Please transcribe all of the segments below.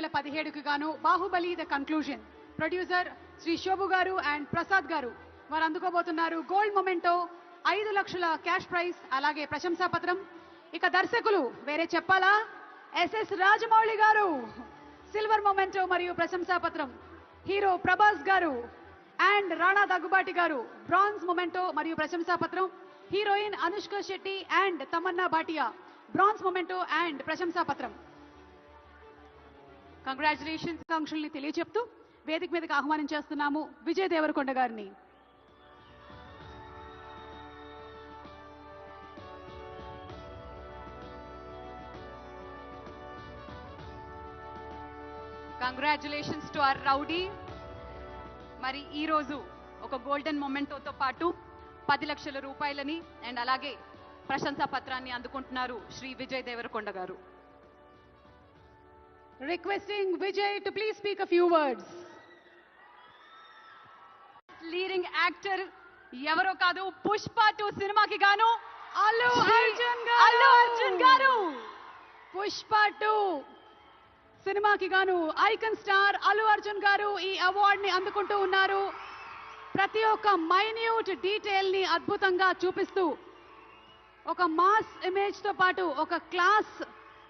నాయుడుకు గాను Baahubali the conclusion. Producer Shri Shobu గారు అండ్ ప్రసాద్ గారు వారు అందుకోబోతున్నారు గోల్డ్ మొమెంటో ఐదు లక్షల క్యాష్ ప్రైజ్ అలాగే ప్రశంసా పత్రం. ఇక దర్శకులు వేరే చెప్పాలా? ఎస్ఎస్ రాజమౌళి గారు. సిల్వర్ మొమెంటో మరియు ప్రశంసా పత్రం. హీరో ప్రభాస్ గారు అండ్ రాణా దగ్గుబాటి గారు. బ్రాంజ్ మొమెంటో మరియు ప్రశంసా పత్రం. Heroine Anushka Shetty and Tamannaah Bhatia. Bronze memento and ప్రశంసా పత్రం. కంగ్రాచులేషన్స్ ఆకాంక్షల్ని తెలియచెప్తూ వేదిక మీదకి ఆహ్వానం చేస్తున్నాము విజయ్ దేవరకొండ గారిని. కంగ్రాచులేషన్స్ టు ఆర్ రౌడీ మరి ఈ రోజు ఒక గోల్డెన్ మొమెంటోతో పాటు పది లక్షల రూపాయలని అండ్ అలాగే ప్రశంసా పత్రాన్ని అందుకుంటున్నారు శ్రీ విజయ్ దేవరకొండ గారు. Requesting Vijay to please speak a few words leading actor ఎవరో కాదు పుష్ప టూ సినిమాకి గాను అల్లు అర్జున్ అల్లు అర్జున్ గారు. పుష్ప టూ సినిమాకి గాను ఐకన్ స్టార్ అల్లు అర్జున్ గారు ఈ అవార్డ్ని అందుకుంటూ ఉన్నారు. ప్రతి ఒక్క మైన్యూట్ డీటెయిల్ని అద్భుతంగా చూపిస్తూ ఒక మాస్ ఇమేజ్తో పాటు ఒక class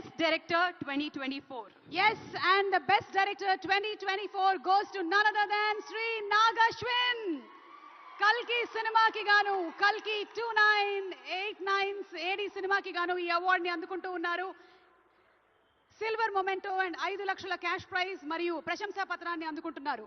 Best director twenty twenty four is and the best director twenty twenty four goes to none other than Shri Nag Ashwin కల్కి సినిమాకి గాను కల్కి two nine eight nine AD సినిమాకి గాను ఈ అవార్డుని అందుకుంటూ ఉన్నారు. సిల్వర్ మొమెంటో అండ్ ఐదు లక్షల క్యాష్ ప్రైజ్ మరియు ప్రశంసా పత్రాన్ని అందుకుంటున్నారు.